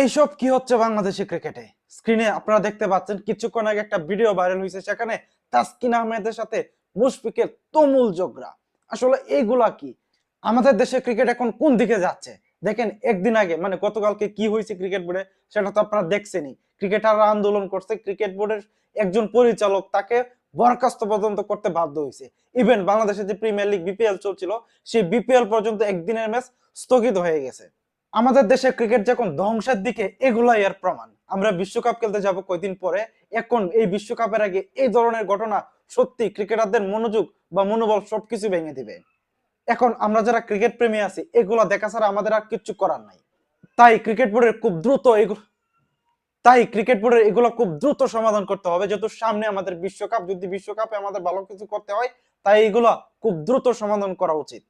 এইসব কি হচ্ছে বাংলাদেশি ক্রিকেটে? স্ক্রিনে আপনারা দেখতে পাচ্ছেন, কিছুক্ষণ আগে একটা ভিডিও ভাইরাল হয়েছে, সেখানে তাসকিন আহমেদের সাথে মুশফিকের তুমুল ঝগড়া। আসলে এইগুলা কি? আমাদের দেশে ক্রিকেট এখন কোন দিকে যাচ্ছে? দেখেন, একদিন আগে মানে গতকালকে কি হয়েছে ক্রিকেট বোর্ডে, সেটা তো আপনারা দেখছেনই। ক্রিকেটাররা আন্দোলন করছে, ক্রিকেট বোর্ডের একজন পরিচালক তাকে বরখাস্ত পর্যন্ত করতে বাধ্য হয়েছে। ইভেন বাংলাদেশের যে প্রিমিয়ার লিগ বিপিএল চলছিল, সেই বিপিএল পর্যন্ত একদিনের ম্যাচ স্থগিত হয়ে গেছে। আমাদের দেশে ক্রিকেট যখন ধ্বংসের দিকে এগুলাই এর প্রমাণ। আমরা বিশ্বকাপ খেলতে যাব কয়দিন পরে। এখন এই বিশ্বকাপের আগে এই ধরনের ঘটনা সত্যি ক্রিকেটারদের মনোযোগ বা মনোবল সবকিছু ভেঙে দিবে। এখন আমরা যারা ক্রিকেট প্রেমী আছি, এগুলা দেখা ছাড়া আমাদের আর কিচ্ছু করার নাই। তাই ক্রিকেট বোর্ডের খুব দ্রুত এগুলো তাই ক্রিকেট বোর্ডের এগুলো খুব দ্রুত সমাধান করতে হবে। যেহেতু সামনে আমাদের বিশ্বকাপ, যদি বিশ্বকাপে আমাদের ভালো কিছু করতে হয়, তাই এগুলো খুব দ্রুত সমাধান করা উচিত।